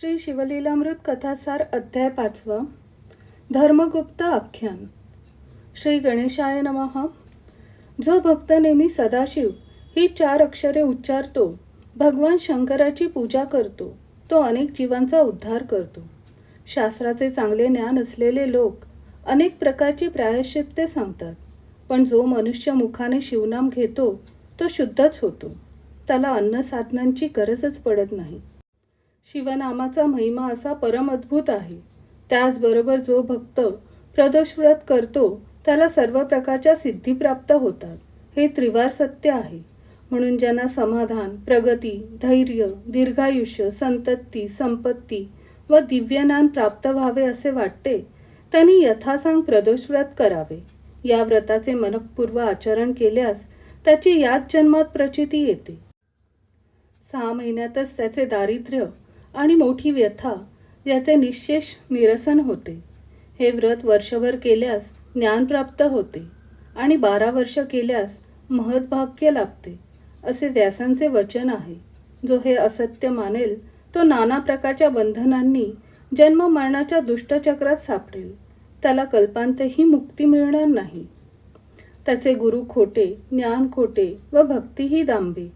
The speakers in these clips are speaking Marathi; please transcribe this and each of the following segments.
श्री शिवलीलामृत कथासार अध्याय पाचवा. धर्मगुप्त आख्यान. श्री गणेशाय नमः. जो भक्त नेहमी सदाशिव ही चार अक्षरे उच्चारतो भगवान शंकराची पूजा करतो तो अनेक जीवांचा उद्धार करतो. शास्त्राचे चांगले ज्ञान असलेले लोक अनेक प्रकारची प्रायश्चित्ते सांगतात पण जो मनुष्य मुखाने शिवनाम घेतो तो शुद्धच होतो. त्याला अन्न साधनांची गरजच पडत नाही. शिवनामाचा महिमा असा परम अद्भुत आहे. त्याचबरोबर जो भक्त प्रदोष व्रत करतो त्याला सर्व प्रकारच्या सिद्धी प्राप्त होतात. हे त्रिवार सत्य आहे. म्हणून ज्यांना समाधान प्रगती धैर्य दीर्घायुष्य संतती संपत्ती व दिव्यज्ञान प्राप्त व्हावे असे वाटते त्यांनी यथासांग प्रदोष व्रत करावे. या व्रताचे मनपूर्व आचरण केल्यास त्याची याच जन्मात प्रचिती येते. सहा महिन्यातच त्याचे दारिद्र्य आणि मोठी व्यथा याचे निशेष निरसन होते. हे व्रत वर्षभर केल्यास ज्ञान प्राप्त होते आणि बारा वर्ष केल्यास महद्भाग्य लाभते असे व्यासांचे वचन आहे. जो हे असत्य मानेल तो नाना प्रकारच्या बंधनांनी जन्म मरणाच्या दुष्टचक्रात सापडेल. त्याला कल्पांतही मुक्ती मिळणार नाही. त्याचे गुरु खोटे ज्ञान खोटे व भक्तीही दांबे.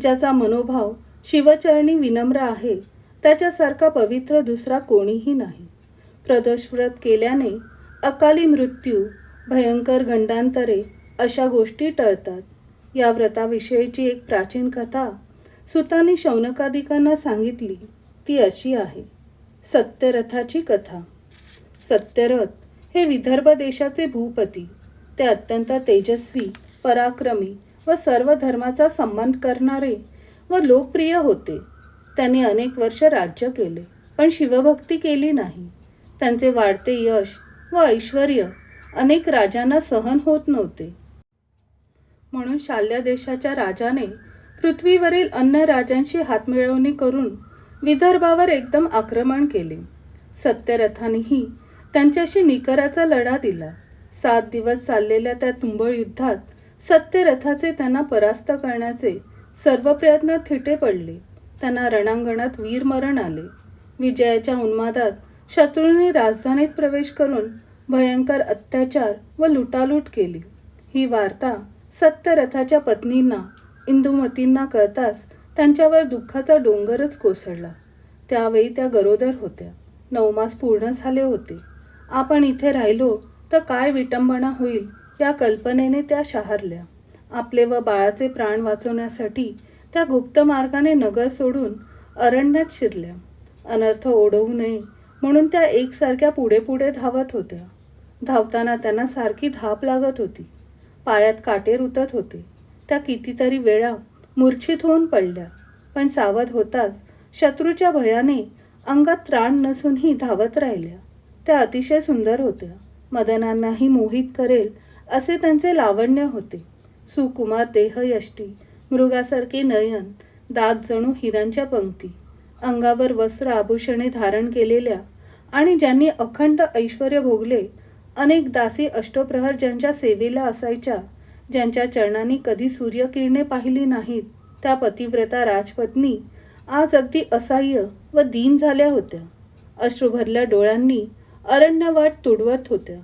ज्याचा मनोभाव शिवचरणी विनम्र आहे त्याच्यासारखा पवित्र दुसरा कोणीही नाही. प्रदोषव्रत केल्याने अकाली मृत्यू भयंकर गंडांतरे अशा गोष्टी टळतात. या व्रताविषयीची एक प्राचीन कथा सुतानी शौनकादिकांना सांगितली ती अशी आहे. सत्यरथाची कथा. सत्यरथ हे विदर्भ देशाचे भूपती ते अत्यंत तेजस्वी पराक्रमी व सर्व धर्माचा सन्मान करणारे व लोकप्रिय होते. त्यांनी अनेक वर्ष राज्य केले पण शिवभक्ती केली नाही. त्यांचे वाढते यश व ऐश्वर अनेक राजांना सहन होत नव्हते. म्हणून शाल्य देशाच्या राजाने पृथ्वीवरील अन्य राजांशी हातमिळवणी करून विदर्भावर एकदम आक्रमण केले. सत्यरथानेही त्यांच्याशी निकराचा लढा दिला. सात दिवस चाललेल्या त्या तुंबळ युद्धात सत्यरथाचे त्यांना परास्त करण्याचे सर्व प्रयत्न थिटे पडले. त्यांना रणांगणात वीरमरण आले. विजयाच्या उन्मादात शत्रूने राजधानीत प्रवेश करून भयंकर अत्याचार व लुटालूट केली. ही वार्ता सत्यरथाच्या पत्नींना इंदुमतींना कळताच त्यांच्यावर दुःखाचा डोंगरच कोसळला. त्यावेळी त्या गरोदर होत्या. नवमास पूर्ण झाले होते. आपण इथे राहिलो तर काय विटंबना होईल या कल्पनेने त्या शहारल्या. आपले व बाळाचे प्राण वाचवण्यासाठी त्या गुप्त मार्गाने नगर सोडून अरण्यात शिरल्या. अनर्थ ओढवू नये म्हणून त्या एकसारख्या पुढे पुढे धावत होत्या. धावताना त्यांना सारखी धाप लागत होती. पायात काटे रुतत होते. त्या कितीतरी वेळा मूर्छित होऊन पडल्या. पण सावध होताच शत्रूच्या भयाने अंगात त्राण नसूनही धावत राहिल्या. त्या अतिशय सुंदर होत्या. मदनांनाही मोहित करेल असे त्यांचे लावण्य होते. सुकुमार देहयष्टी मृगासारखे नयन दात जणू हिरांच्या पंक्ती. अंगावर वस्त्र आभूषणे धारण केलेल्या आणि ज्यांनी अखंड ऐश्वर भोगले अनेक दासी अष्टप्रहर ज्यांच्या सेवेला असायच्या ज्यांच्या चरणांनी कधी सूर्यकिरणे पाहिली नाहीत त्या पतिव्रता राजपत्नी आज अगदी असह्य व दीन झाल्या होत्या. अश्रुभरल्या डोळ्यांनी अरण्यवाट तुडवत होत्या.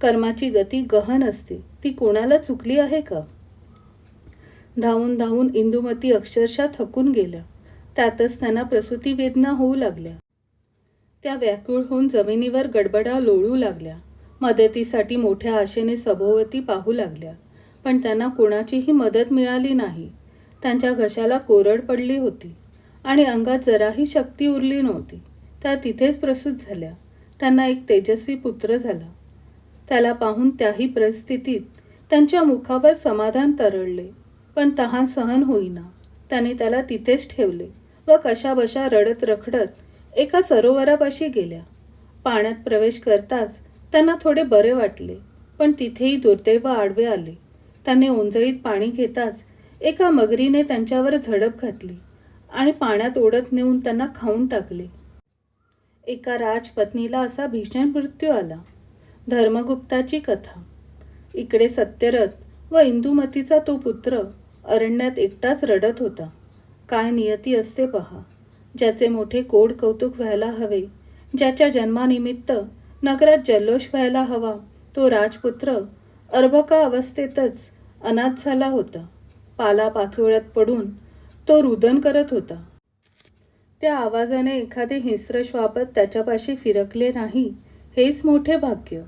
कर्माची गती गहन असते ती कोणाला चुकली आहे का? धावून धावून इंदुमती अक्षरशः थकून गेल्या. त्यातच त्यांना प्रसूती वेदना होऊ लागल्या. त्या व्याकुळ होऊन जमिनीवर गडबडा लोळू लागल्या. मदतीसाठी मोठ्या आशेने सभोवती पाहू लागल्या. पण त्यांना कोणाचीही मदत मिळाली नाही. त्यांच्या घशाला कोरड पडली होती. आणि अंगात जराही शक्ती उरली नव्हती. त्या तिथेच प्रसूत झाल्या. त्यांना एक तेजस्वी पुत्र झाला. त्याला पाहून त्याही परिस्थितीत त्यांच्या मुखावर समाधान तरळले. पण तहान सहन होईना. त्याने त्याला तिथेच ठेवले व कशाबशा रडत रखडत एका सरोवरापाशी गेल्या. पाण्यात प्रवेश करताच त्यांना थोडे बरे वाटले पण तिथेही दुर्दैव आडवे आले. त्याने ओंजळीत पाणी घेताच एका मगरीने त्यांच्यावर झडप घातली आणि पाण्यात ओढत नेऊन त्यांना खाऊन टाकले. एका राजपत्नीला असा भीषण मृत्यू आला. धर्मगुप्ताची कथा. इकडे सत्यरथ व इंदुमतीचा तो पुत्र अरण्यात एकटाच रडत होता. काय नियती असते पहा. ज्याचे मोठे कोड कौतुक व्हायला हवे ज्याच्या जन्मानिमित्त नगरात जल्लोष व्हायला हवा तो राजपुत्र अर्भका अवस्थेतच अनाथ झाला होता. पाला पाचोळ्यात पडून तो रुदन करत होता. त्या आवाजाने एखादे हिंस्र श्वापत त्याच्यापाशी फिरकले नाही हेच मोठे भाग्य.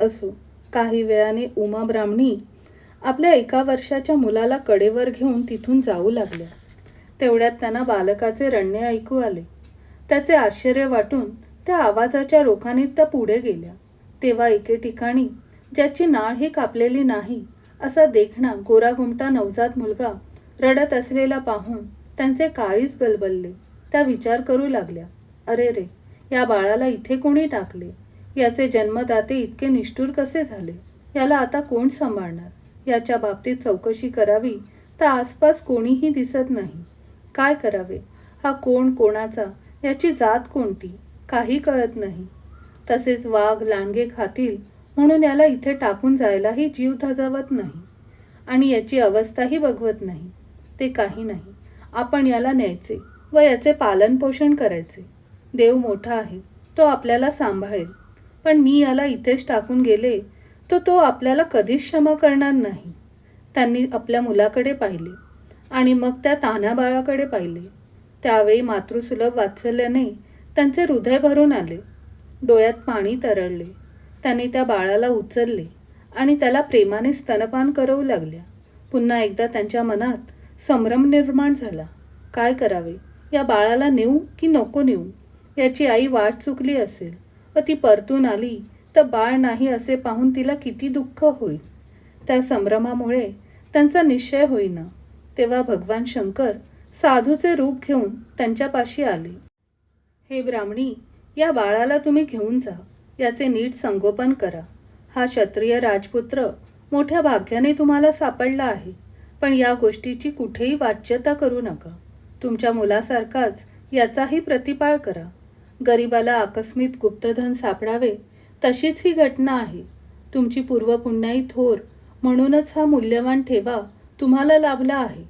असो काही वेळाने उमा ब्राह्मणी आपल्या एका वर्षाच्या मुलाला कडेवर घेऊन तिथून जाऊ लागल्या. तेवढ्यात त्यांना बालकाचे रडणे ऐकू आले. त्याचे आश्चर्य वाटून त्या आवाजाच्या रोखाने त्या पुढे गेल्या. तेव्हा एके ठिकाणी ज्याची नाळ ही कापलेली नाही असा देखणा गोरागुमटा नवजात मुलगा रडत असलेला पाहून त्यांचे काळीच गलबलले. त्या विचार करू लागल्या. अरे रे या बाळाला इथे कोणी टाकले? याचे जन्मदाते इतके निष्ठूर कसे झाले? याला आता कोण सांभाळणार? याच्या बाबतीत चौकशी करावी तर आसपास कोणीही दिसत नाही. काय करावे? हा कोण कोणाचा? याची जात कोणती? काही कळत नाही. तसेच वाघ लांडगे खातील म्हणून याला इथे टाकून जायलाही जीव धजावत नाही. आणि याची अवस्थाही बघवत नाही. ते काही नाही. आपण याला न्यायचे व याचे पालनपोषण करायचे. देव मोठा आहे. तो आपल्याला सांभाळेल. पण मी याला इथेच टाकून गेले तर तो आपल्याला कधीच क्षमा करणार नाही. त्यांनी आपल्या मुलाकडे पाहिले आणि मग त्या तान्ह्या बाळाकडे पाहिले. त्यावेळी मातृसुलभ वाचल्याने त्यांचे हृदय भरून आले. डोळ्यात पाणी तरळले. त्यांनी त्या बाळाला उचलले आणि त्याला प्रेमाने स्तनपान करवू लागल्या. पुन्हा एकदा त्यांच्या मनात संभ्रम निर्माण झाला. काय करावे? या बाळाला नेऊ की नको नेऊ? याची आई वाट चुकली असेल व ती परतून आली तर बाळ नाही असे पाहून तिला किती दुःख होईल. त्या संभ्रमामुळे त्यांचा निश्चय होईना. तेव्हा भगवान शंकर साधूचे रूप घेऊन त्यांच्यापाशी आले. हे ब्राह्मणी या बाळाला तुम्ही घेऊन जा. याचे नीट संगोपन करा. हा क्षत्रिय राजपुत्र मोठ्या भाग्याने तुम्हाला सापडला आहे. पण या गोष्टीची कुठेही वाच्यता करू नका. तुमच्या मुलासारखाच याचाही प्रतिपाळ करा. गरिबाला आकस्मित गुप्तधन सापडावे तशीच ही घटना आहे. तुमची पूर्वपुण्याई थोर म्हणूनच हा मूल्यवान ठेवा तुम्हाला लाभला आहे.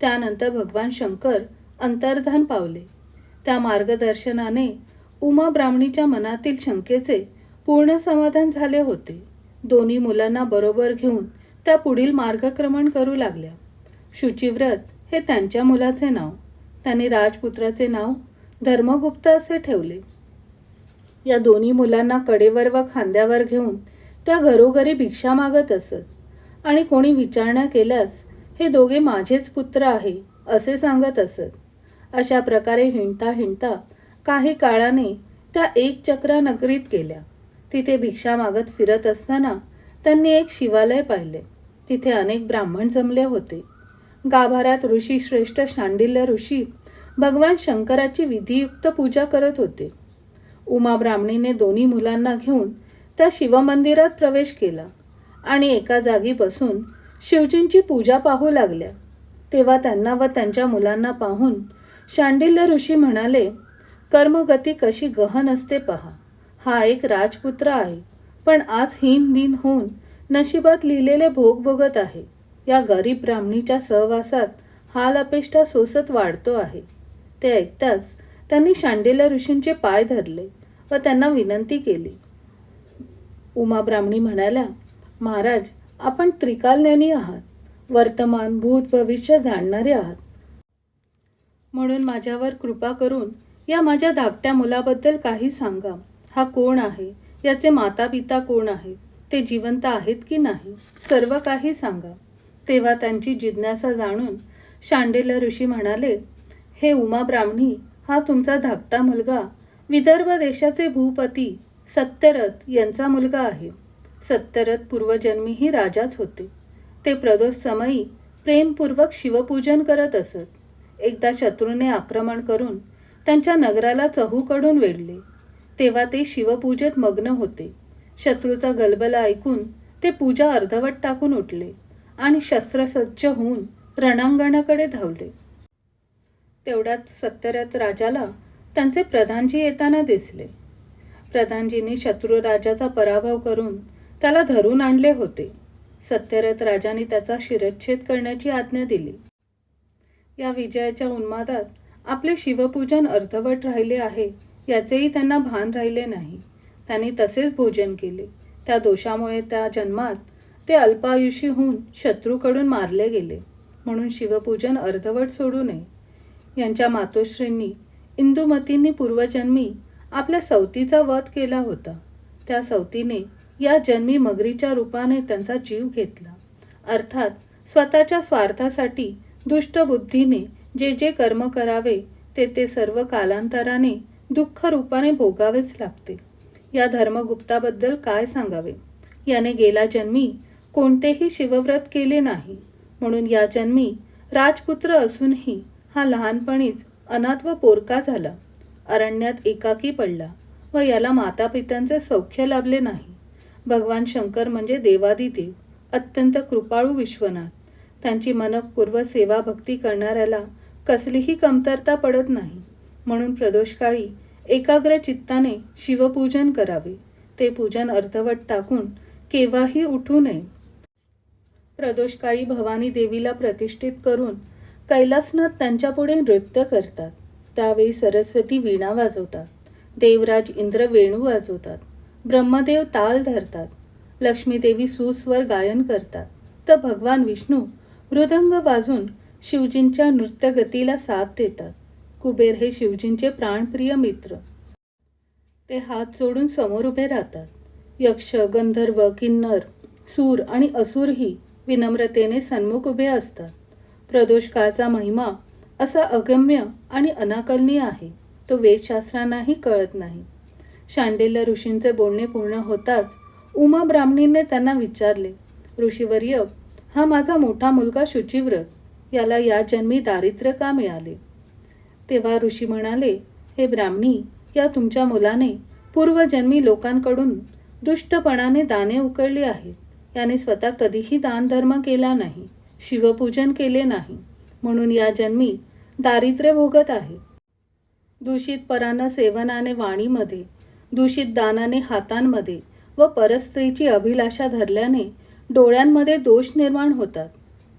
त्यानंतर भगवान शंकर अंतर्धान पावले. त्या मार्गदर्शनाने उमा ब्राह्मणीच्या मनातील शंकेचे पूर्ण समाधान झाले होते. दोन्ही मुलांना बरोबर घेऊन त्या पुढील मार्गक्रमण करू लागल्या. शुचिव्रत हे त्यांच्या मुलाचे नाव त्यांनी राजपुत्राचे नाव धर्मगुप्त असे ठेवले. या दोन्ही मुलांना कडेवर व खांद्यावर घेऊन त्या घरोघरी भिक्षा मागत असत. आणि कोणी विचारणा केल्यास हे दोघे माझेच पुत्र आहे असे सांगत असत. अशा प्रकारे हिंडता हिंडता काही काळाने त्या एक चक्रा नगरीत गेल्या. तिथे भिक्षा मागत फिरत असताना त्यांनी एक शिवालय पाहिले. तिथे अनेक ब्राह्मण जमले होते. गाभाऱ्यात ऋषी श्रेष्ठ शांडिल्य ऋषी भगवान शंकराची विधियुक्त पूजा करत होते. उमा ब्राह्मणीने दोन्ही मुलांना घेऊन त्या शिवमंदिरात प्रवेश केला आणि एका जागी बसून शिवजींची पूजा पाहू लागल्या. तेव्हा त्यांना व त्यांच्या मुलांना पाहून शांडिल्य ऋषी म्हणाले कर्मगती कशी गहन असते पहा. हा एक राजपुत्र आहे पण आज हीन दिन होऊन नशिबात लिहिलेले भोग भोगत आहे. या गरीब ब्राह्मणीच्या सहवासात हाल अपेष्टा सोसत वाढतो आहे. ते ऐकताच त्यांनी शांडिल्य ऋषींचे पाय धरले व त्यांना विनंती केली. उमा ब्राह्मणी म्हणाल्या महाराज आपण त्रिकालज्ञानी आहात. वर्तमान भूत भविष्य जाणणारे आहात. म्हणून माझ्यावर कृपा करून या माझ्या धाकट्या मुलाबद्दल काही सांगा. हा कोण आहे? याचे माता पिता कोण आहेत ते जिवंत आहेत की नाही? सर्व काही सांगा. तेव्हा त्यांची जिज्ञासा जाणून शांडेल ऋषी म्हणाले हे उमा ब्राह्मणी हा तुमचा धाकटा मुलगा. विदर्भ देशाचे भूपती सत्यरथ यांचा मुलगा आहे. सत्यरथ पूर्वजन्मीही राजाच होते. ते प्रदोष समयी प्रेमपूर्वक शिवपूजन करत असत. एकदा शत्रूने आक्रमण करून त्यांच्या नगराला चहूकडून वेढले. तेव्हा ते शिवपूजेत मग्न होते. शत्रूचा गलबला ऐकून ते पूजा अर्धवट टाकून उठले आणि शस्त्रसज्ज होऊन रणांगणाकडे धावले. तेवढ्यात सत्यरथ राजाला त्यांचे प्रधानजी येताना दिसले. प्रधानजींनी शत्रू राजाचा पराभव करून त्याला धरून आणले होते. सत्यरथ राजाने त्याचा शिरच्छेद करण्याची आज्ञा दिली. या विजयाच्या उन्मादात आपले शिवपूजन अर्धवट राहिले आहे याचेही त्यांना भान राहिले नाही. त्यांनी तसेच भोजन केले. त्या दोषामुळे त्या जन्मात ते अल्पायुषी होऊन शत्रूकडून मारले गेले. म्हणून शिवपूजन अर्धवट सोडू नये. यांच्या मातोश्रींनी इंदुमतींनी पूर्वजन्मी आपल्या सवतीचा वध केला होता. त्या सवतीने या जन्मी मगरीच्या रूपाने त्यांचा जीव घेतला. अर्थात स्वतःच्या स्वार्थासाठी दुष्ट बुद्धीने जे जे कर्म करावे ते ते सर्व कालांतराने दुःख रूपाने भोगावेच लागते. या धर्मगुप्ताबद्दल काय सांगावे? याने गेला जन्मी कोणतेही शिवव्रत केले नाही. म्हणून या जन्मी राजपुत्र असूनही हा लहानपणीच अनाथ व पोरका झाला. अरण्यात एकाकी पडला व याला मातापित्यांचे सौख्य लाभले नाही. भगवान शंकर म्हणजे देवादिदेव अत्यंत कृपाळू विश्वनाथ. त्यांची मनपूर्व सेवा भक्ती करणाऱ्याला कसलीही कमतरता पडत नाही. म्हणून प्रदोषकाळी एकाग्र चित्ताने शिवपूजन करावे. ते पूजन अर्धवट टाकून केव्हाही उठू नये. प्रदोषकाळी भवानी देवीला प्रतिष्ठित करून कैलासनाथ त्यांच्यापुढे नृत्य करतात. त्यावेळी सरस्वती वीणा वाजवतात. देवराज इंद्र वेणू वाजवतात. ब्रह्मदेव ताल धरतात. लक्ष्मीदेवी सुस्वर गायन करतात. तर भगवान विष्णू मृदंग वाजून शिवजींच्या नृत्यगतीला साथ देतात. कुबेर हे शिवजींचे प्राणप्रिय मित्र. ते हात जोडून समोर उभे राहतात. यक्ष गंधर्व किन्नर सूर आणि असुरही विनम्रतेने सन्मुख उभे असतात. प्रदोषकाळचा महिमा असा अगम्य आणि अनाकलनीय आहे. तो वेदशास्त्रांनाही कळत नाही. शांडिल्य ऋषींचे बोलणे पूर्ण होताच उमा ब्राह्मणींनी त्यांना विचारले ऋषीवर्य हा माझा मोठा मुलगा शुचिव्रत याला या जन्मी दारिद्र्य का मिळाले? तेव्हा ऋषी म्हणाले हे ब्राह्मणी या तुमच्या मुलाने पूर्वजन्मी लोकांकडून दुष्टपणाने दाने उकळली आहेत. याने स्वतः कधीही दानधर्म केला नाही. शिवपूजन केले नाही म्हणून या जन्मी दारिद्र्य भोगत आहे. दूषित परानं सेवनाने वाणीमध्ये दूषित दानाने हातांमध्ये व परस्त्रीची अभिलाषा धरल्याने डोळ्यांमध्ये दोष निर्माण होतात.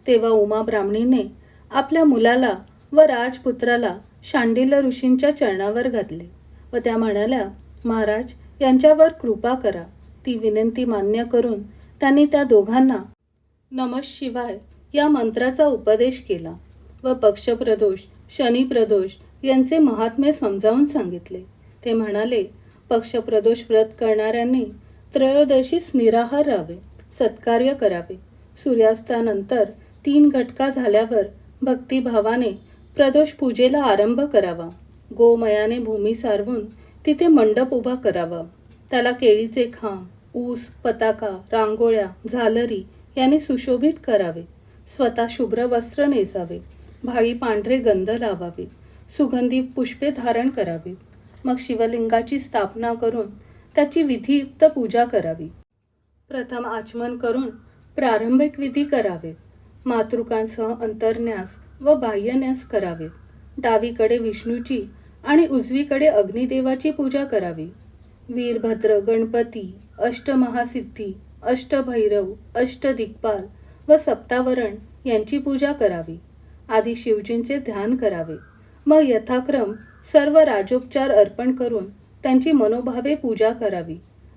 तेव्हा उमा ब्राह्मणीने आपल्या मुलाला व राजपुत्राला शांडिल्य ऋषींच्या चरणावर घातले व त्या म्हणाल्या महाराज यांच्यावर कृपा करा. ती विनंती मान्य करून त्यांनी त्या दोघांना नमः शिवाय या मंत्राचा उपदेश केला व पक्षप्रदोष शनिप्रदोष यांचे महात्म्य समजावून सांगितले. ते म्हणाले पक्षप्रदोष व्रत करणाऱ्यांनी त्रयोदशीस निराहार राहावे सत्कार्य करावे. सूर्यास्तानंतर तीन घटका झाल्यावर भक्तिभावाने प्रदोष पूजेला आरंभ करावा. गोमयाने भूमी सारवून तिथे मंडप उभा करावा. त्याला केळीचे खांब ऊस पताका रांगोळ्या झालरी याने सुशोभित करावे. स्वतः शुभ्र वस्त्र नेसावे. भाळी पांढरे गंध लावावे. सुगंधी पुष्पे धारण करावी. मग शिवलिंगाची स्थापना करून त्याची विधियुक्त पूजा करावी. प्रथम आचमन करून प्रारंभिक विधी करावेत मातृकांसह अंतरन्यास व बाह्यन्यास करावेत डावीकडे विष्णूची आणि उजवीकडे अग्निदेवाची पूजा करावी. वीरभद्र गणपती अष्टमहासिद्धी अष्टभैरव अष्टदिक्पाल व सप्तावरण यांची पूजा करावी. आधी शिवजींचे ध्यान करावे. मग यथाक्रम सर्व राजोपचार अर्पण करून त्यांची मनोभावे पूजा करावी.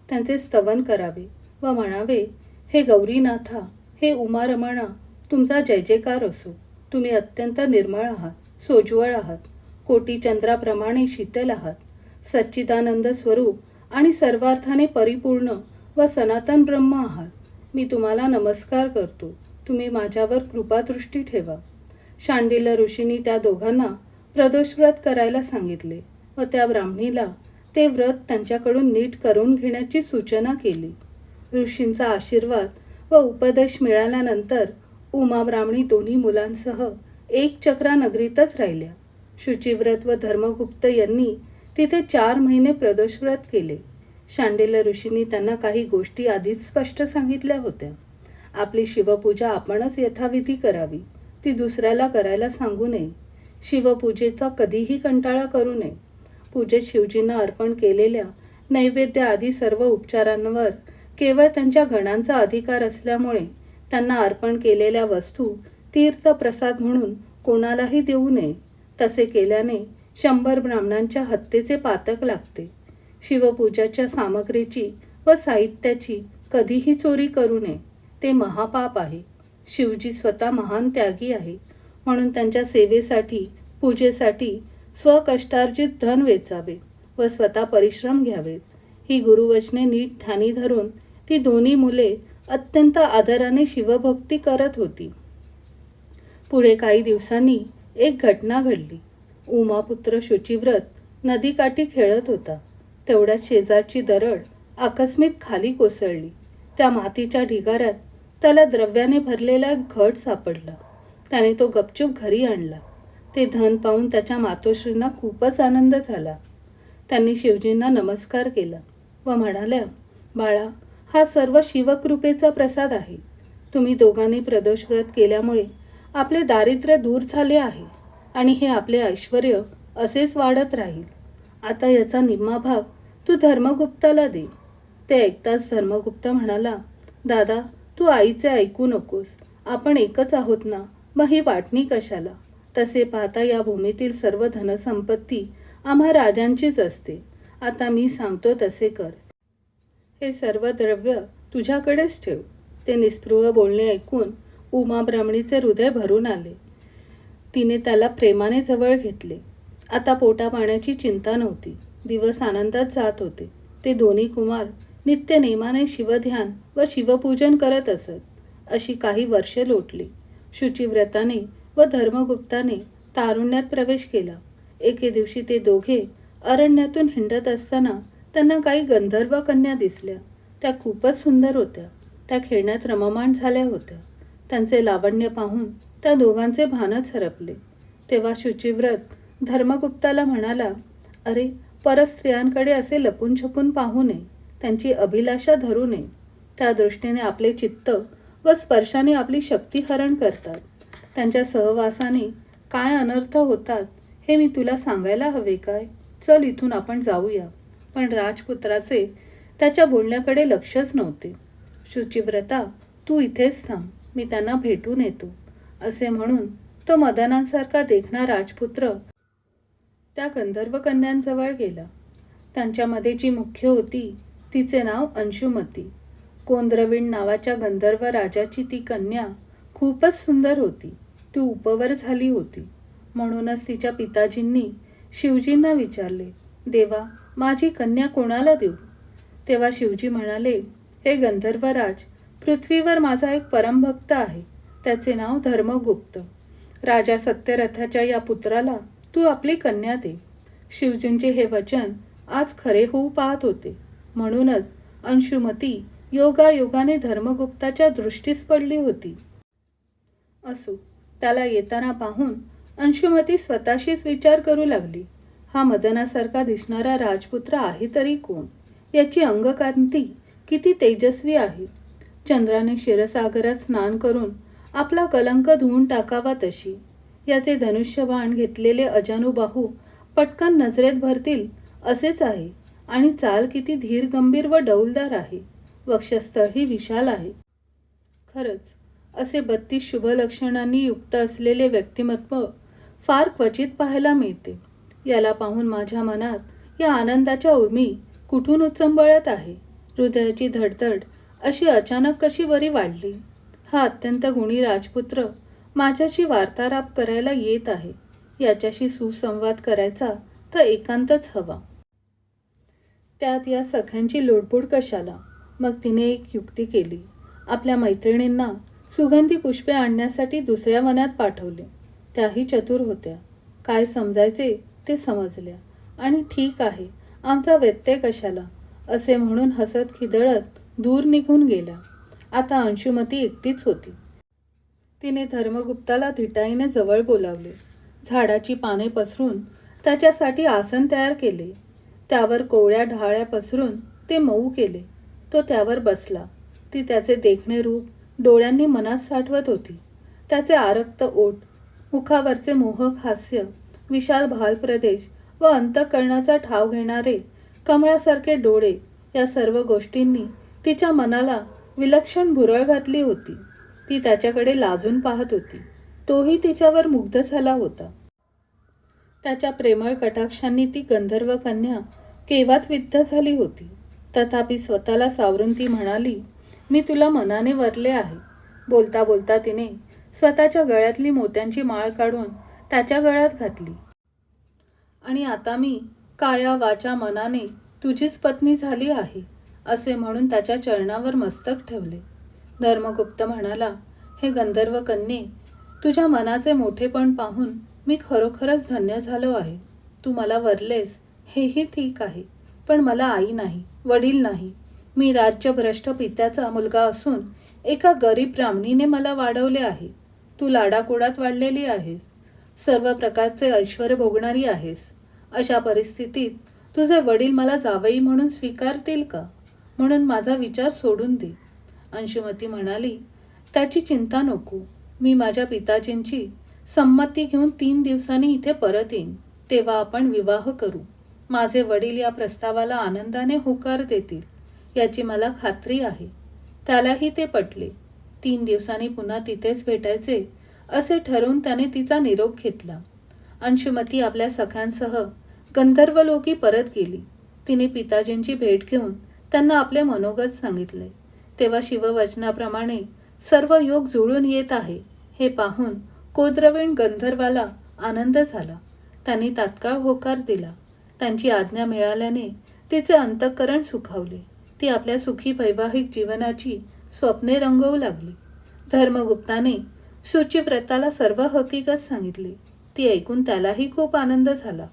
त्यांचे स्तवन करावे व म्हणावे हे गौरीनाथा हे उमारमणा तुमचा जय जयकार असो. तुम्ही अत्यंत निर्मळ आहात सोज्वळ आहात कोटी चंद्राप्रमाणे शीतल आहात. सच्चिदानंद स्वरूप आणि सर्वार्थाने परिपूर्ण व सनातन ब्रह्म आहात. मी तुम्हाला नमस्कार करतो. तुम्ही माझ्यावर कृपादृष्टी ठेवा. शांडिल्य ऋषींनी त्या दोघांना प्रदोषव्रत करायला सांगितले व त्या ब्राह्मणीला ते व्रत त्यांच्याकडून नीट करून घेण्याची सूचना केली. ऋषींचा आशीर्वाद व उपदेश मिळाल्यानंतर उमा ब्राह्मणी दोन्ही मुलांसह एक चक्रा नगरीतच राहिल्या. शुचिव्रत व धर्मगुप्त यांनी तिथे चार महिने प्रदोषव्रत केले. शांडिल्य ऋषींनी त्यांना काही गोष्टी आधीच स्पष्ट सांगितल्या होत्या. आपली शिवपूजा आपणच यथाविधी करावी ती दुसऱ्याला करायला सांगू नये. शिवपूजेचा कधीही कंटाळा करू नये. पूजेत शिवजींना अर्पण केलेल्या नैवेद्य आदी सर्व उपचारांवर केवळ त्यांच्या गणांचा अधिकार असल्यामुळे त्यांना अर्पण केलेल्या वस्तू तीर्थप्रसाद म्हणून कोणालाही देऊ नये. तसे केल्याने शंभर ब्राह्मणांच्या हत्येचे पातक लागते. शिवपूजाच्या सामग्रीची व साहित्याची कधीही चोरी करू नये ते महापाप आहे. शिवजी स्वतः महान त्यागी आहे. म्हणून त्यांच्या सेवेसाठी पूजेसाठी स्वकष्टार्जित धन वेचावे व स्वतः परिश्रम घ्यावेत ही गुरुवचने नीट ध्यानी धरून ती दोन्ही मुले अत्यंत आदराने शिवभक्ती करत होती. पुढे काही दिवसांनी एक घटना घडली. उमापुत्र शुचिव्रत नदीकाठी खेळत होता. तेवढ्यात शेजारची दरड आकस्मित खाली कोसळली. त्या मातीच्या ढिगाऱ्यात त्याला द्रव्याने भरलेला एक घट सापडला. त्याने तो गपचूप घरी आणला. ते धन पाहून त्याच्या मातोश्रींना खूपच आनंद झाला. त्यांनी शिवजींना नमस्कार केला व म्हणाल्या बाळा हा सर्व शिवकृपेचा प्रसाद आहे. तुम्ही दोघांनी प्रदोषव्रत केल्यामुळे आपले दारिद्र्य दूर झाले आहे आणि हे आपले ऐश्वर असेच वाढत राहील. आता याचा निम्मा भाग तू धर्मगुप्ताला दे. ते ऐकताच धर्मगुप्त म्हणाला दादा तू आईचे ऐकू नकोस. आपण एकच आहोत ना? मग ही वाटणी कशाला? तसे पाहता या भूमीतील सर्व धनसंपत्ती आम्हा राजांचीच असते. आता मी सांगतो तसे कर. हे सर्व द्रव्य तुझ्याकडेच ठेव. ते निस्पृह बोलणे ऐकून उमा ब्राह्मणीचे हृदय भरून आले. तिने त्याला प्रेमाने जवळ घेतले. आता पोटा पाण्याची चिंता नव्हती. दिवस आनंदात जात होते. ते दोन्ही कुमार नित्य नेमाने शिवध्यान व शिवपूजन करत असत अशी काही वर्षे लोटली. शुचिव्रताने व धर्मगुप्ताने तारुण्यात प्रवेश केला. एके दिवशी ते दोघे अरण्यातून हिंडत असताना त्यांना काही गंधर्व कन्या दिसल्या. त्या खूपच सुंदर होत्या. त्या खेळण्यात रममाण झाल्या होत्या. त्यांचे लावण्य पाहून त्या दोघांचे भानच हरपले. तेव्हा शुचिव्रत धर्मगुप्ताला म्हणाला अरे परत स्त्रियांकडे असे लपून छपून पाहू नये त्यांची अभिलाषा धरू नये. त्या दृष्टीने आपले चित्त व स्पर्शाने आपली शक्ती हरण करतात. त्यांच्या सहवासाने काय अनर्थ होतात हे मी तुला सांगायला हवे काय? चल इथून आपण जाऊया. पण राजपुत्राचे त्याच्या बोलण्याकडे लक्षच नव्हते. शुचिव्रता तू इथेच थांब मी त्यांना भेटून येतो असे म्हणून तो मदनांसारखा देखणा राजपुत्र त्या गंधर्व कन्यांजवळ गेला. त्यांच्यामध्ये जी मुख्य होती तिचे नाव अंशुमती. कोंद्रवीण नावाच्या गंधर्व राजाची ती कन्या खूपच सुंदर होती. ती उपवर झाली होती. म्हणूनच तिच्या पिताजींनी शिवजींना विचारले देवा माझी कन्या कोणाला देऊ? तेव्हा शिवजी म्हणाले हे गंधर्वराज पृथ्वीवर माझा एक परमभक्त आहे. त्याचे नाव धर्मगुप्त. राजा सत्यरथाच्या या पुत्राला तू आपली कन्या दे. शिवजींचे हे वचन आज खरे होऊ पाहत होते. म्हणूनच अंशुमती योगायोगाने धर्मगुप्ताच्या दृष्टीस पडली होती. असो त्याला येताना पाहून अंशुमती स्वतःशीच विचार करू लागली. हा मदनासारखा दिसणारा राजपुत्र आहे तरी कोण? याची अंगकांती किती तेजस्वी आहे. चंद्राने क्षीरसागरात स्नान करून आपला कलंक धुवून टाकावा तशी. याचे धनुष्यबाण घेतलेले अजानुबाहू पटकन नजरेत भरतील असेच आहे. आणि चाल किती धीर गंभीर व डौलदार आहे. वक्षस्थळही विशाल आहे. खरंच असे बत्तीस शुभलक्षणांनी युक्त असलेले व्यक्तिमत्व फार क्वचित पाहायला मिळते. याला पाहून माझ्या मनात या आनंदाच्या उर्मी कुठून उचंबळत आहे? हृदयाची धडधड अशी अचानक कशी बरी वाढली? हा अत्यंत गुणी राजपुत्र माझ्याशी वार्तालाप करायला येत आहे. याच्याशी सुसंवाद करायचा तर एकांतच हवा. त्यात या सख्यांची लोडबोड कशाला? मग तिने एक युक्ती केली. आपल्या मैत्रिणींना सुगंधी पुष्पे आणण्यासाठी दुसऱ्या वनात पाठवले. त्याही चतुर होत्या. काय समजायचे ते समजल्या. आणि ठीक आहे आमचा व्यत्यय कशाला? असे म्हणून हसत खिदळत दूर निघून गेला आता अंशुमती एकटीच होती. तिने धर्मगुप्ताला धिटाईने जवळ बोलावले. झाडाची पाने पसरून त्याच्यासाठी आसन तयार केले. त्यावर कोवळ्या ढाळ्या पसरून ते मऊ केले. तो त्यावर बसला. ती त्याचे देखणे रूप डोळ्यांनी मनात साठवत होती. त्याचे आरक्त ओठ मुखावरचे मोहक हास्य विशाल भालप्रदेश व अंतकरणाचा ठाव घेणारे कमळासारखे डोळे या सर्व गोष्टींनी तिच्या मनाला विलक्षण भुरळ घातली होती. ती त्याच्याकडे लाजून पाहत होती. तोही तिच्यावर मुग्ध झाला होता. त्याच्या प्रेमळ कटाक्षांनी ती गंधर्व कन्या केव्हाच विद्ध झाली होती? तथापि स्वतःला सावरून ती म्हणाली मी तुला मनाने वरले आहे. बोलता बोलता तिने स्वतःच्या गळ्यातली मोत्यांची माळ काढून त्याच्या गळ्यात घातली. आणि आता मी काया वाचा मनाने तुझीच पत्नी झाली आहे असे म्हणून त्याच्या चरणावर मस्तक ठेवले. धर्मगुप्त म्हणाला हे गंधर्व कन्ये तुझ्या मनाचे मोठेपण पाहून मी खरोखरच धन्य झालो आहे. तू मला वरलेस हेही ठीक आहे पण मला आई नाही वडील नाही. मी राज्यभ्रष्ट पित्याचा मुलगा असून एका गरीब ब्राह्मणीने मला वाढवले आहे. तू लाडाकोडात वाढलेली आहेस. सर्व प्रकारचे ऐश्वर भोगणारी आहेस. अशा परिस्थितीत तुझे वडील मला जावई म्हणून स्वीकारतील का? म्हणून माझा विचार सोडून दे. अंशुमती म्हणाली त्याची चिंता नको. मी माझ्या पिताजींची संमती घेऊन तीन दिवसांनी इथे परत येईन. तेव्हा आपण विवाह करू. माझे वडील या प्रस्तावाला आनंदाने होकार देतील. याची मला खात्री आहे. त्यालाही ते पटले. तीन दिवसांनी पुन्हा तिथेच भेटायचे असे ठरवून त्याने तिचा निरोप घेतला. अंशुमती आपल्या सखांसह गंधर्वलोकी परत गेली. तिने पिताजींची भेट घेऊन त्यांना आपले मनोगत सांगितले. तेव्हा शिववचनाप्रमाणे सर्व योग जुळून येत आहे हे पाहून कोद्रवीण गंधर्वाला आनंद झाला. त्यांनी तात्काळ होकार दिला. त्यांची आज्ञा मिळाल्याने तिचे अंतःकरण सुखावले. ती आपल्या सुखी वैवाहिक जीवनाची स्वप्ने रंगवू लागली. धर्मगुप्ताने शुचिव्रताला सर्व हकीकत सांगितली. ती ऐकून त्यालाही खूप आनंद झाला.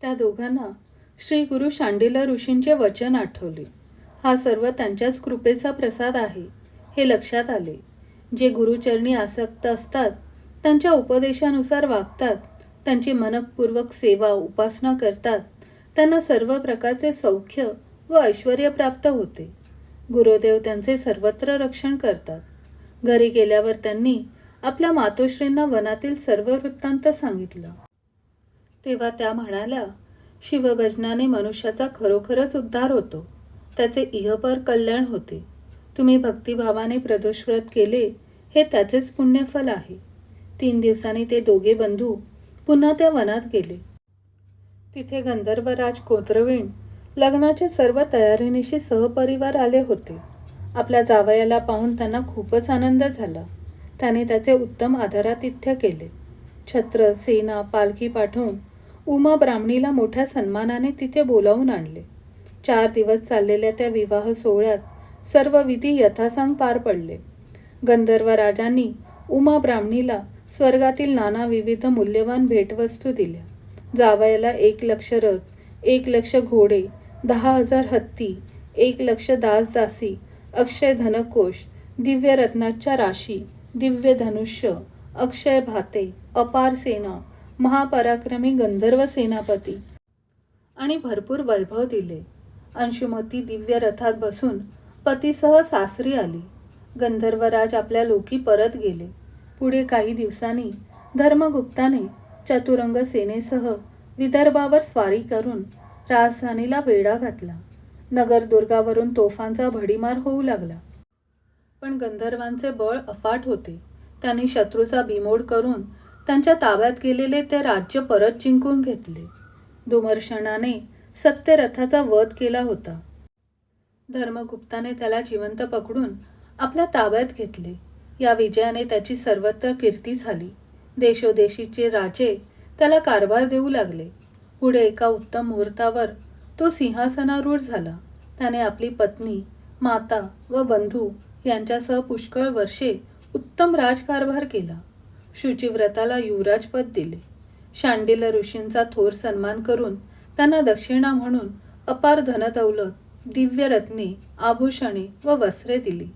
त्या दोघांना श्री गुरु शांडिला ऋषींचे वचन आठवले. हा सर्व त्यांच्याच कृपेचा प्रसाद आहे हे लक्षात आले. जे गुरुचरणी आसक्त असतात त्यांच्या उपदेशानुसार वागतात त्यांची मनपूर्वक सेवा उपासना करतात त्यांना सर्व प्रकारचे सौख्य व ऐश्वर प्राप्त होते. गुरुदेव त्यांचे सर्वत्र रक्षण करतात. घरी गेल्यावर त्यांनी आपल्या मातोश्रींना वनातील सर्व वृत्तांत सांगितलं. तेव्हा त्या म्हणाल्या शिवभजनाने मनुष्याचा खरोखरच उद्धार होतो. त्याचे इहपर कल्याण होते. तुम्ही भक्तिभावाने प्रदोषव्रत केले हे त्याचेच पुण्यफल आहे. तीन दिवसांनी ते दोघे बंधू पुन्हा त्या वनात गेले. तिथे गंधर्वराज कोत्रवीण लग्नाच्या सर्व तयारीनिशी सहपरिवार आले होते. आपल्या जावयाला पाहून त्यांना खूपच आनंद झाला. त्याने त्याचे उत्तम आदरातिथ्य केले. छत्र सेना पालखी पाठवून उमा ब्राह्मणीला मोठ्या सन्मानाने तिथे बोलावून आणले. चार दिवस चाललेल्या त्या विवाह सोहळ्यात सर्व विधी यथासांग पार पडले. गंधर्व राजांनी उमा ब्राह्मणीला स्वर्गातील नाना विविध मूल्यवान भेटवस्तू दिल्या. जावयाला एक लक्ष रथ एक लक्ष घोडे दहा हजार हत्ती एक लक्ष दासदासी अक्षय धनकोश दिव्य रत्नाच्या राशी दिव्य धनुष्य अक्षय भाते अपार सेना महापराक्रमी गंधर्व सेनापती आणि भरपूर वैभव दिले. अंशुमती दिव्य रथात बसून पतीसह सासरी आली. गंधर्वराज आपल्या लोकी परत गेले. पुढे काही दिवसांनी धर्मगुप्ताने चतुरंग सेनेसह विदर्भावर स्वारी करून राजधानीला वेढा घातला. नगरदुर्गावरून तोफांचा भडीमार होऊ लागला. पण गंधर्वांचे बळ अफाट होते. त्यांनी शत्रूचा बिमोड करून त्यांच्या ताब्यात गेलेले ते राज्य परत जिंकून घेतले. दुमर्षणाने सत्यरथाचा वध केला होता. धर्मगुप्ताने त्याला जिवंत पकडून आपल्या ताब्यात घेतले. या विजयाने त्याची सर्वत्र कीर्ती झाली. देशोदेशीचे राजे त्याला कारभार देऊ लागले. पुढे एका उत्तम मुहूर्तावर तो सिंहासनारूढ झाला. त्याने आपली पत्नी माता व बंधू यांच्यासह पुष्कळ वर्षे उत्तम राजकारभार केला. शुचिव्रताला युवराजपद दिले. शांडिल ऋषींचा थोर सन्मान करून त्यांना दक्षिणा म्हणून अपार धनदौलत दिव्य रत्ने आभूषणे व वस्त्रे दिली.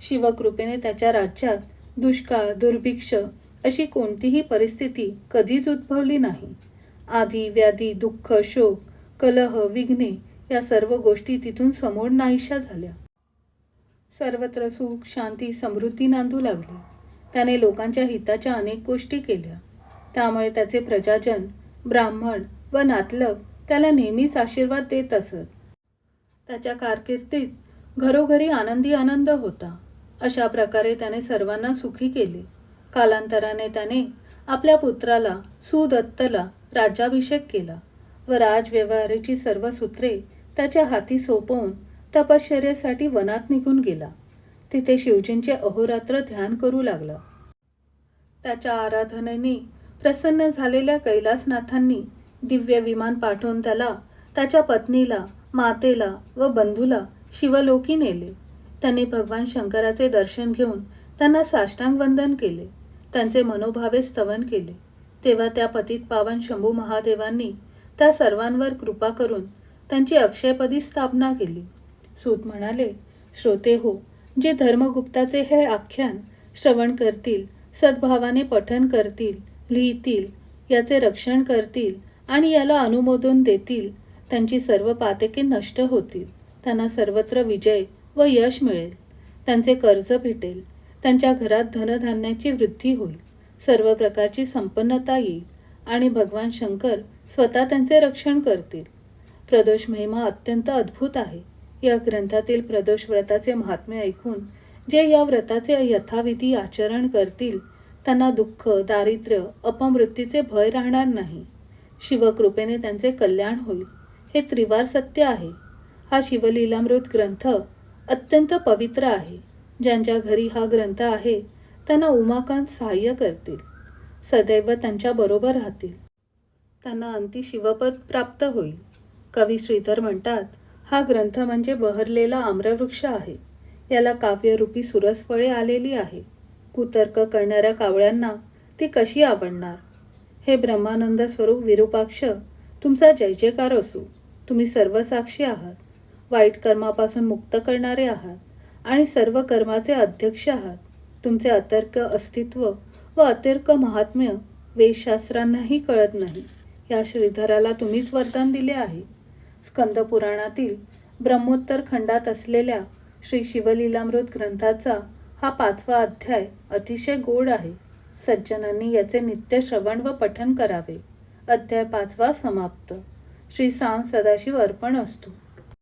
शिवकृपेने त्याच्या राज्यात दुष्काळ दुर्भिक्ष अशी कोणतीही परिस्थिती कधीच उद्भवली नाही. आधी व्याधी दुःख शोक कलह विघ्ने या सर्व गोष्टी तिथून समोर नाहीशा झाल्या. सर्वत्र सुख शांती समृद्धी नांदू लागली. त्याने लोकांच्या हिताच्या अनेक गोष्टी केल्या. त्यामुळे त्याचे प्रजाजन ब्राह्मण व नातलग त्याला नेहमीच आशीर्वाद देत असत. त्याच्या कारकिर्दीत घरोघरी आनंदी आनंद होता. अशा प्रकारे त्याने सर्वांना सुखी केले. कालांतराने त्याने आपल्या पुत्राला सुदत्तला राज्याभिषेक केला व राजव्यवहाराची सर्व सूत्रे त्याच्या हाती सोपवून तपश्चर्येसाठी वनात निघून गेला. तिथे शिवजींचे अहोरात्र ध्यान करू लागला. त्याच्या आराधनेने प्रसन्न झालेल्या कैलासनाथांनी दिव्य विमान पाठवून त्याला त्याच्या पत्नीला मातेला व बंधूला शिवलोकी नेले. त्यांनी भगवान शंकराचे दर्शन घेऊन त्यांना साष्टांग वंदन केले. त्यांचे मनोभावे स्तवन केले. तेव्हा त्या पतित पावन शंभू महादेवांनी त्या सर्वांवर कृपा करून त्यांची अक्षयपदी स्थापना केली. सूत म्हणाले श्रोते हो जे धर्मगुप्ताचे हे आख्यान श्रवण करतील सद्भावाने पठन करतील लिहितील याचे रक्षण करतील आणि याला अनुमोदन देतील. त्यांची सर्व पातके नष्ट होतील. त्यांना सर्वत्र विजय व यश मिळेल. त्यांचे कर्ज भेटेल. त्यांच्या घरात धनधान्याची वृद्धी होईल. सर्व प्रकारची संपन्नता येईल. आणि भगवान शंकर स्वतः त्यांचे रक्षण करतील. प्रदोष महिमा अत्यंत अद्भुत आहे. या ग्रंथातील प्रदोष व्रताचे महात्म्य ऐकून जे या व्रताचे यथाविधी आचरण करतील त्यांना दुःख दारिद्र्य अपमृत्यूचे भय राहणार नाही. शिवकृपेने त्यांचे कल्याण होईल. हे त्रिवार सत्य आहे. हा शिवलीलामृत ग्रंथ अत्यंत पवित्र आहे. ज्यांच्या घरी हा ग्रंथ आहे त्यांना उमाकांत सहाय्य करतील. सदैव त्यांच्याबरोबर राहतील. त्यांना अंती शिवपद प्राप्त होईल. कवी श्रीधर म्हणतात हा ग्रंथ म्हणजे बहरलेला आम्रवृक्ष आहे. याला काव्यरूपी सुरसफळे आलेली आहे. कुतर्क करणाऱ्या कावळ्यांना ती कशी आवडणार? हे ब्रह्मानंद स्वरूप विरूपाक्ष तुमचा जय जयकार असू. तुम्ही सर्व साक्षी आहात. वाईट कर्मापासून मुक्त करणारे आहात आणि सर्व कर्माचे अध्यक्ष आहात. तुमचे अतर्क अस्तित्व व अतिर्क महात्म्य वेदशास्त्रांनाही कळत नाही. या श्रीधराला तुम्हीच वरदान दिले आहे. स्कंद पुराणातील ब्रह्मोत्तर खंडात असलेल्या श्री शिवलीलामृत ग्रंथाचा हा पाचवा अध्याय अतिशय गोड आहे. सज्जनांनी याचे नित्य श्रवण व पठन करावे. अध्याय पाचवा समाप्त. श्री सांग सदाशिव अर्पण असतो.